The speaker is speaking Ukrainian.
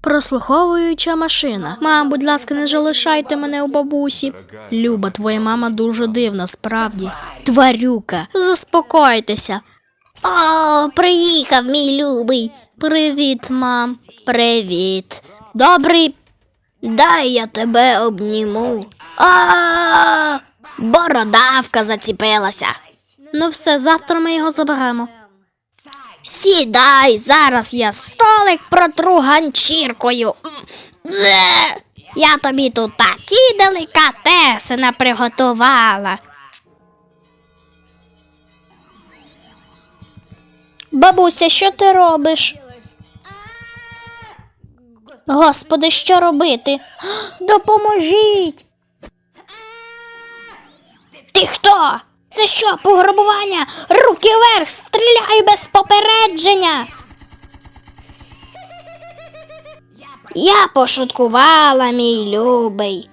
Прослуховуюча машина. Мам, будь ласка, не залишайте мене у бабусі. Люба, твоя мама дуже дивна, справді. Тварюка, заспокойтеся. О, приїхав мій любий. Привіт, мам. Привіт. Добрий. Дай я тебе обніму. А, бородавка заціпилася. Ну все, завтра ми його заберемо. Сідай, зараз я столик протру ганчіркою. Я тобі тут такі делікатеси наприготувала. Бабуся, що ти робиш? Господи, що робити? Допоможіть. Ти хто? Це що, пограбування? Руки вверх, стріляй без попередження. Я пошуткувала, мій любий.